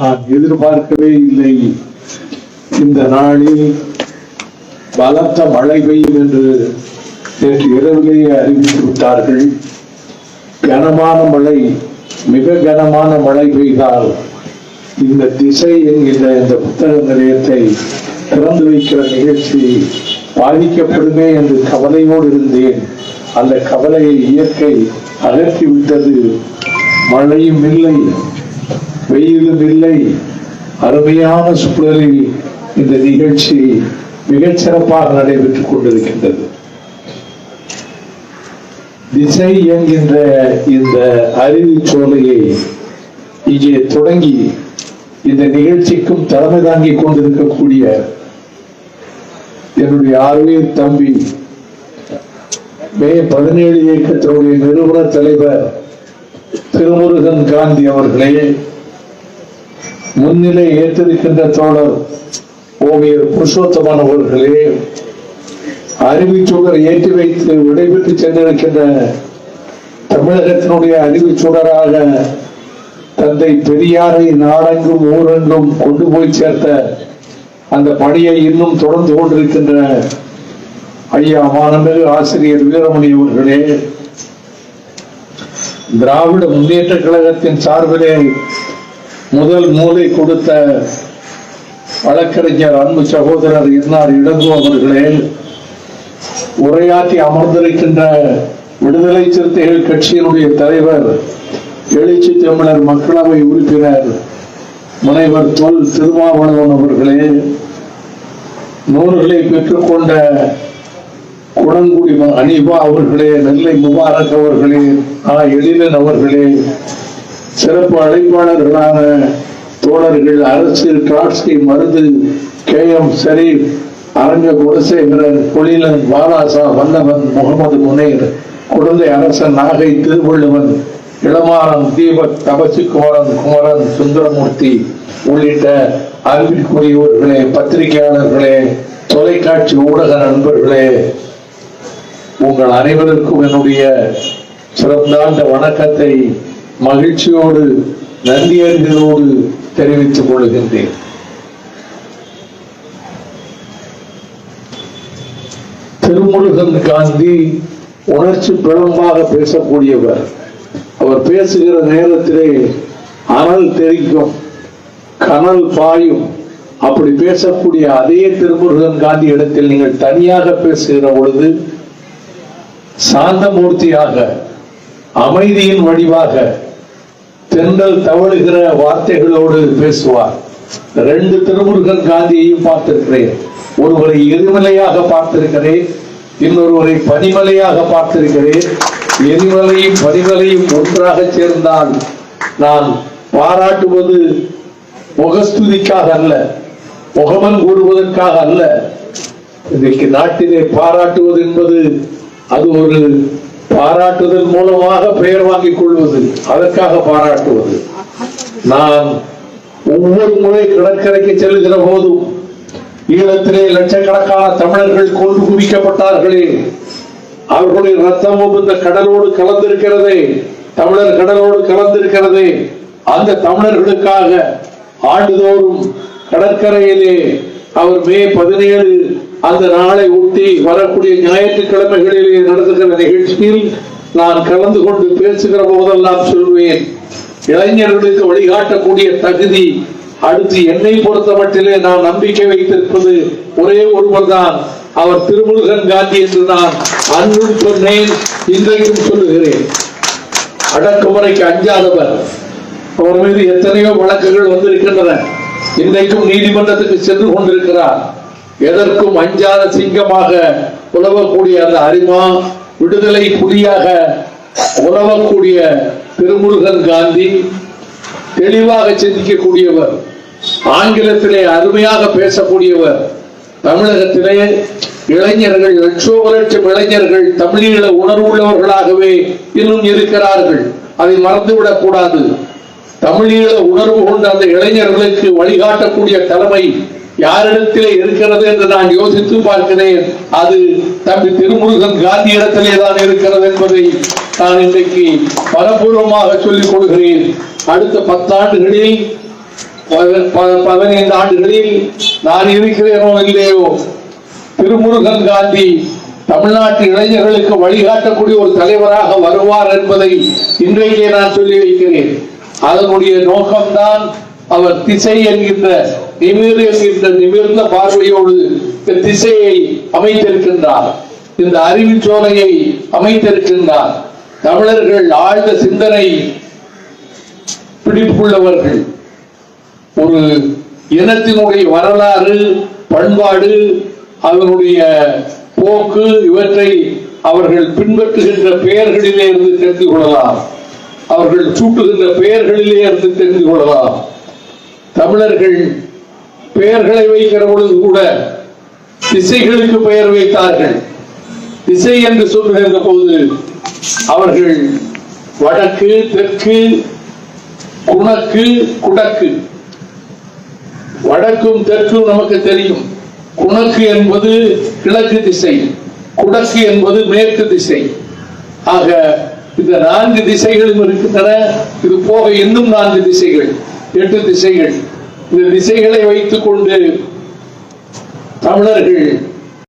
நான் எதிர்பார்க்கவே இல்லை. இந்த நாளில் பலத்த மழை பெய்யும் என்று நேற்று இரவிலேயே அறிவித்து விட்டார்கள். கனமான மழை மிக கனமான மழை பெய்தால் இந்த திசை என்கின்ற இந்த புத்தக நிலையத்தை திறந்து வைக்கிற நிகழ்ச்சி பாதிக்கப்படுமே என்று கவலையோடு இருந்தேன். அந்த கவலையை இயற்கை அகற்றிவிட்டது. மழையும் இல்லை. வெயிலும் இல்லை அருமையான சூழலில் இந்த நிகழ்ச்சி மிகச் சிறப்பாக நடைபெற்றுக் கொண்டிருக்கின்றது. திசை என்கின்ற இந்த அறிவு சோலையை இங்கே தொடங்கி இந்த நிகழ்ச்சிக்கும் தலைமை தாங்கிக் கொண்டிருக்கக்கூடிய என்னுடைய ஆர்வீர் தம்பி மே பதினேழு இயக்கத்தினுடைய நிறுவன தலைவர் திருமுருகன் காந்தி அவர்களே முன்னிலை ஏற்றிருக்கின்ற தோழர் ஓவியர் புருஷோத்தமன் அவர்களே அறிவிச்சுடர் ஏற்றி வைத்து விடைபெற்று சென்றிருக்கின்ற தமிழகத்தினுடைய அறிவிச்சுடராக தந்தை பெரியாரை நாடெங்கும் ஊரெங்கும் கொண்டு போய் சேர்த்த அந்த பணியை இன்னும் தொடர்ந்து கொண்டிருக்கின்ற ஐயா மாணமிகு ஆசிரியர் வீரமணி அவர்களே திராவிட முன்னேற்ற கழகத்தின் சார்பிலே முதல் மூலை கொடுத்த வழக்கறிஞர் அன்பு சகோதரர் இன்னார் இளங்கோ அவர்களே உரையாற்றி அமர்ந்திருக்கின்ற விடுதலை சிறுத்தைகள் கட்சியினுடைய தலைவர் எழுச்சி தமிழர் மக்களவை உறுப்பினர் முனைவர் தொல் திருமாவளவன் அவர்களே நூல்களை பெற்றுக்கொண்ட குணங்குடி அனிபா அவர்களே நெல்லை முபாரக் அவர்களே ஆ எழிலன் அவர்களே சிறப்பு அழைப்பாளர்களான தோழர்கள் அரசு டிராட்ஸ்கி மருந்து கே எம் ஷரீப் அரங்க குலசேகரன் பொழிலன் பாலாசா வல்லவன் முகமது முனீர் குழந்தை அரசன் நாகை திருவள்ளுவன் இளமாறன் தீபக் தபசுகுமரன் குமரன் சுந்தரமூர்த்தி உள்ளிட்ட அறிவிற்குரியவர்களே பத்திரிகையாளர்களே தொலைக்காட்சி ஊடக நண்பர்களே உங்கள் அனைவருக்கும் என்னுடைய சிறந்தாண்ட வணக்கத்தை மகிழ்ச்சியோடு நன்றியர்களோடு தெரிவித்துக் கொள்கின்றேன். திருமுருகன் காந்தி உணர்ச்சி பிழம்பாக பேசக்கூடியவர். அவர் பேசுகிற நேரத்திலே அனல் தெரிக்கும் கனல் பாயும் அப்படி பேசக்கூடிய அதே திருமுருகன் காந்தி இடத்தில் நீங்கள் தனியாக பேசுகிற பொழுது சாந்தமூர்த்தியாக அமைதியின் வடிவாக தென்றல் தவழுகிற வார்த்தைகளோடு பேசுவார். ரெண்டு திருமுருகன் காந்தியையும் பார்த்திருக்கிறேன். ஒருவரை எரிமலையாக பார்த்திருக்கிறேன் இன்னொருவரை பனிமலையாக பார்த்திருக்கிறேன். எரிமலையும் பனிமலையும் ஒன்றாக சேர்ந்தால் நான் பாராட்டுவது முகஸ்துதிக்காக அல்ல முகமன் கூறுவதற்காக அல்ல. இன்றைக்கு நாட்டிலே பாராட்டுவது என்பது அது ஒரு பாராட்டுதல் மூலமாக பெயர் வாங்கிக் கொள்வது அதற்காக பாராட்டுவது. நான் ஒவ்வொரு முறை கடற்கரைக்கு செல்கிற போதும் ஈழத்திலே லட்சக்கணக்கான தமிழர்கள் கொண்டு குவிக்கப்பட்டார்களே. அவர்களுடைய ரத்தமும் இந்த கடலோடு கலந்திருக்கிறதே தமிழர் கடலோடு கலந்திருக்கிறதே. அந்த தமிழர்களுக்காக ஆண்டுதோறும் கடற்கரையிலே அவர் மே பதினேழு அந்த நாளை ஒட்டி வரக்கூடிய ஞாயிற்றுக்கிழமைகளிலே நடத்துகிற நிகழ்ச்சியில் நான் கலந்து கொண்டு பேசுகிற போதெல்லாம் சொல்வேன். இளைஞர்களுக்கு வழிகாட்டக்கூடிய தகுதி அடுத்து என்னை பொறுத்த மட்டிலே நான் நம்பிக்கை வைத்திருப்பது ஒரே ஒருவர் தான் அவர் திருமுருகன் காந்தி என்று நான் அன்றும் சொன்னேன் இன்றைக்கும் சொல்லுகிறேன். அடக்குமுறைக்கு அஞ்சாதவர். அவர் மீது எத்தனையோ வழக்குகள் வந்திருக்கின்றன. இன்றைக்கும் நீதிமன்றத்துக்கு சென்று கொண்டிருக்கிறார். எதற்கும் அஞ்சாத சிங்கமாக உலவக்கூடிய அந்த அரிமா விடுதலை புலியாக உலவக்கூடிய திருமுருகன் காந்தி தெளிவாக சிந்திக்கக்கூடியவர் ஆங்கிலத்திலே அருமையாக பேசக்கூடியவர். தமிழகத்திலே இளைஞர்கள் லட்சோ லட்சம் இளைஞர்கள் தமிழீழ உணர்வுள்ளவர்களாகவே இன்னும் இருக்கிறார்கள். அதை மறந்துவிடக் கூடாது. தமிழீழ உணர்வு கொண்ட அந்த இளைஞர்களுக்கு வழிகாட்டக்கூடிய தலைமை யாரிடத்திலே இருக்கிறது என்று நான் யோசித்து பார்க்கிறேன். அது தம்பி திருமுருகன் காந்தி இடத்திலே தான் இருக்கிறது என்பதை நான் இன்றைக்கு பலபூர்வமாக சொல்லிக் கொள்கிறேன். அடுத்த பத்தாண்டுகளில் பதினைந்து ஆண்டுகளில் நான் இருக்கிறேனோ இல்லையோ திருமுருகன் காந்தி தமிழ்நாட்டு இளைஞர்களுக்கு வழிகாட்டக்கூடிய ஒரு தலைவராக வருவார் என்பதை இன்றைக்கே நான் சொல்லி வைக்கிறேன். அதனுடைய நோக்கம்தான் அவர் திசை என்கின்ற நிமிர் என்கின்ற நிமிர்ந்த பார்வையோடு இந்த திசையை அமைத்திருக்கின்றார். இந்த அறிவுச்சோலையை அமைத்திருக்கின்றார். தமிழர்கள் ஆழ்ந்த சிந்தனை பிடிப்புள்ளவர்கள். ஒரு இனத்தினுடைய வரலாறு பண்பாடு அதனுடைய போக்கு இவற்றை அவர்கள் பின்பற்றுகின்ற பெயர்களிலே இருந்து தெரிந்து கொள்ளலாம். அவர்கள் சூட்டுகின்ற பெயர்களிலே இருந்து தெரிந்து கொள்ளலாம் தமிழர்கள் பெயர்களை வைக்கிற பொழுது கூட திசைகளுக்கு பெயர் வைத்தார்கள். திசை என்று சொல்லுகின்ற போது அவர்கள் வடக்கு தெற்கு குணக்கு குடக்கு. வடக்கும் தெற்கும் நமக்கு தெரியும். குணக்கு என்பது கிழக்கு திசை குடக்கு என்பது மேற்கு திசை. ஆக இந்த நான்கு திசைகளும் இருக்கின்றன. இது போக இன்னும் நான்கு திசைகள். எட்டு திசைகள். இந்த திசைகளை வைத்துக் கொண்டு தமிழர்கள்